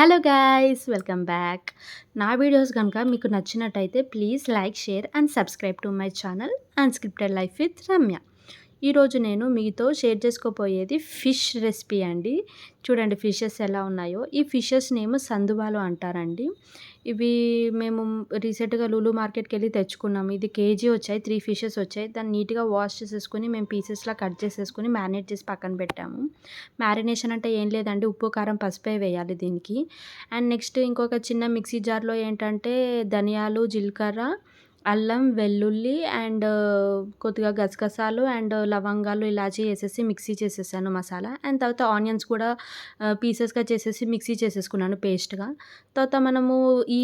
Hello guys welcome back నా videos కనుక మీకు నచ్చినట్టయితే please like share and subscribe to my channel unscripted life with Ramya ఈరోజు నేను మీతో షేర్ చేసుకోపోయేది ఫిష్ రెసిపీ అండి. చూడండి ఫిషెస్ ఎలా ఉన్నాయో. ఈ ఫిషెస్ నేమ్ సందువాలు అంటారండి. ఇవి మేము రీసెంట్గా లూలు మార్కెట్కి వెళ్ళి తెచ్చుకున్నాము ఇది కేజీ వచ్చాయి త్రీ ఫిషెస్ వచ్చాయి. దాన్ని నీట్గా వాష్ చేసేసుకుని మేము పీసెస్లా కట్ చేసేసుకుని మ్యారినేట్ చేసి పక్కన పెట్టాము. మ్యారినేషన్ అంటే ఏం లేదండి ఉప్పు కారం పసుపే వేయాలి దీనికి. అండ్ నెక్స్ట్ ఇంకొక చిన్న మిక్సీ జార్లో ఏంటంటే ధనియాలు జీలకర్ర అల్లం వెల్లుల్లి అండ్ కొద్దిగా గసగసాలు అండ్ లవంగాలు ఇలాచి వేసేసి మిక్సీ చేసేసాను మసాలా. అండ్ తర్వాత ఆనియన్స్ కూడా పీసెస్గా చేసేసి మిక్సీ చేసేసుకున్నాను పేస్ట్గా. తర్వాత మనము ఈ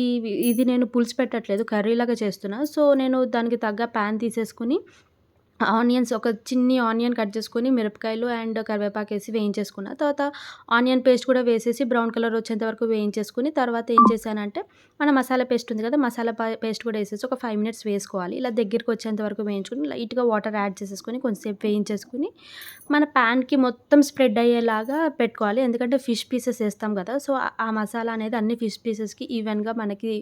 ఇది నేను పులుసు పెట్టట్లేదు కర్రీలాగా చేస్తున్నా. సో నేను దానికి తగ్గ ప్యాన్ తీసేసుకుని ఆనియన్స్ ఒక చిన్ని ఆనియన్ కట్ చేసుకొని మిరపకాయలు అండ్ కరివేపాకు వేసి వేయించేసుకున్న. తర్వాత ఆనియన్ పేస్ట్ కూడా వేసేసి బ్రౌన్ కలర్ వచ్చేంత వరకు వేయించేసుకుని తర్వాత ఏం చేశానంటే మన మసాలా పేస్ట్ ఉంది కదా మసాలా పేస్ట్ కూడా వేసేసి ఒక ఫైవ్ మినిట్స్ వేసుకోవాలి. ఇలా దగ్గరికి వచ్చేంత వరకు వేయించుకుని లైట్గా వాటర్ యాడ్ చేసేసుకుని కొంచెంసేపు వేయించేసుకుని మన ప్యాన్కి మొత్తం స్ప్రెడ్ అయ్యేలాగా పెట్టుకోవాలి. ఎందుకంటే ఫిష్ పీసెస్ వేస్తాం కదా సో ఆ మసాలా అనేది అన్ని ఫిష్ పీసెస్కి ఈవెన్గా మనకి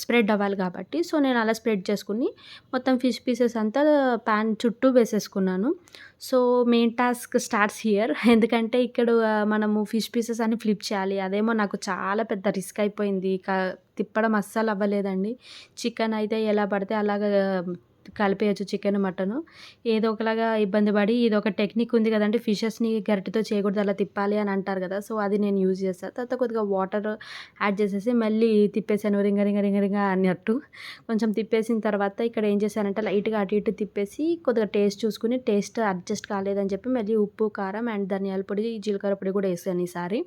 స్ప్రెడ్ అవ్వాలి కాబట్టి. సో నేను అలా స్ప్రెడ్ చేసుకుని మొత్తం ఫిష్ పీసెస్ అంతా ప్యాన్ చుట్టూ వేసేసుకున్నాను. So main task starts here. ఎందుకంటే ఇక్కడ మనము ఫిష్ పీసెస్ అని ఫ్లిప్ చేయాలి. అదేమో నాకు చాలా పెద్ద రిస్క్ అయిపోయింది. తిప్పడం అస్సలు అవ్వలేదండి. చికెన్ అయితే ఎలా పడితే అలాగా కలిపేయచ్చు చికెన్ మటన్ ఏదో ఒకలాగా ఇబ్బంది పడి ఇది ఒక టెక్నిక్ ఉంది కదండి ఫిషెస్ని గరిటితో చేయకూడదు అలా తిప్పాలి అని అంటారు కదా. సో అది నేను యూజ్ చేస్తాను తర్వాత కొద్దిగా వాటర్ యాడ్ చేసేసి మళ్ళీ తిప్పేసాను రింగ రింగ రింగ రింగ అన్నట్టు. కొంచెం తిప్పేసిన తర్వాత ఇక్కడ ఏం చేశానంటే లైట్గా అటు ఇటు తిప్పేసి కొద్దిగా టేస్ట్ చూసుకుని టేస్ట్ అడ్జస్ట్ కాలేదని చెప్పి మళ్ళీ ఉప్పు కారం అండ్ ధనియాల పొడి జీలకర్ర పొడి కూడా వేసాను ఈసారి.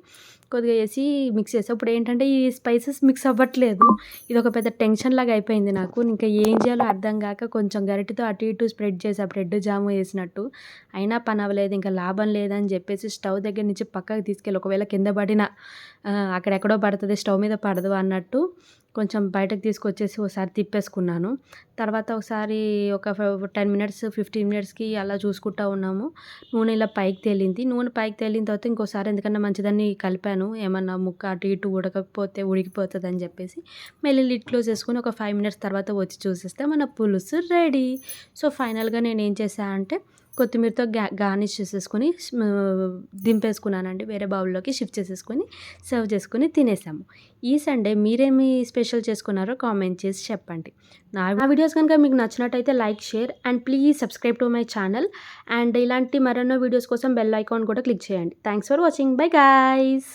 కొద్దిగా వేసి మిక్స్ చేసాను ఇప్పుడు ఏంటంటే ఈ స్పైసెస్ మిక్స్ అవ్వట్లేదు. ఇది ఒక పెద్ద టెన్షన్ లాగా అయిపోయింది నాకు. ఇంకా ఏం చేయాలో అర్థం కాక కొంచెం కొంచెం గరిటితో అటు ఇటు స్ప్రెడ్ చేసి బ్రెడ్ జాము వేసినట్టు. అయినా పని అవ్వలేదు ఇంకా లాభం లేదని చెప్పేసి స్టవ్ దగ్గర నుంచి పక్కకు తీసుకెళ్ళి ఒకవేళ కింద పడిన అక్కడెక్కడో పడుతుంది స్టవ్ మీద పడదు అన్నట్టు కొంచెం బయటకు తీసుకొచ్చేసి ఒకసారి తిప్పేసుకున్నాను. తర్వాత ఒకసారి ఒక టెన్ మినిట్స్ ఫిఫ్టీన్ మినిట్స్కి అలా చూసుకుంటా ఉన్నాము. నూనె ఇలా పైకి తేలింది. నూనె పైకి తేలిన తర్వాత ఇంకోసారి ఎందుకన్నా మంచిదని కలిపాను. ఏమన్నా ముక్క అటు ఇటు ఉడకపోతే ఉడికిపోతుంది అని చెప్పేసి మళ్ళీ లిట్ క్లోజ్ చేసుకుని ఒక ఫైవ్ మినిట్స్ తర్వాత వచ్చి చూసేస్తే మన పులుసు రెడీ. సో ఫైనల్గా నేను ఏం చేశాను అంటే కొత్తిమీరతో గా గార్నిష్ చేసేసుకొని దింపేసుకున్నానండి. వేరే బౌల్లోకి షిఫ్ట్ చేసేసుకొని సర్వ్ చేసుకొని తినేసాము. ఈ సండే మీరేమి స్పెషల్ చేసుకున్నారో కామెంట్ చేసి చెప్పండి. నా వీడియోస్ కనుక మీకు నచ్చినట్టయితే like share and please subscribe to my channel. And ఇలాంటి మరెన్నో వీడియోస్ కోసం బెల్ ఐకాన్ కూడా క్లిక్ చేయండి. Thanks for watching. Bye guys.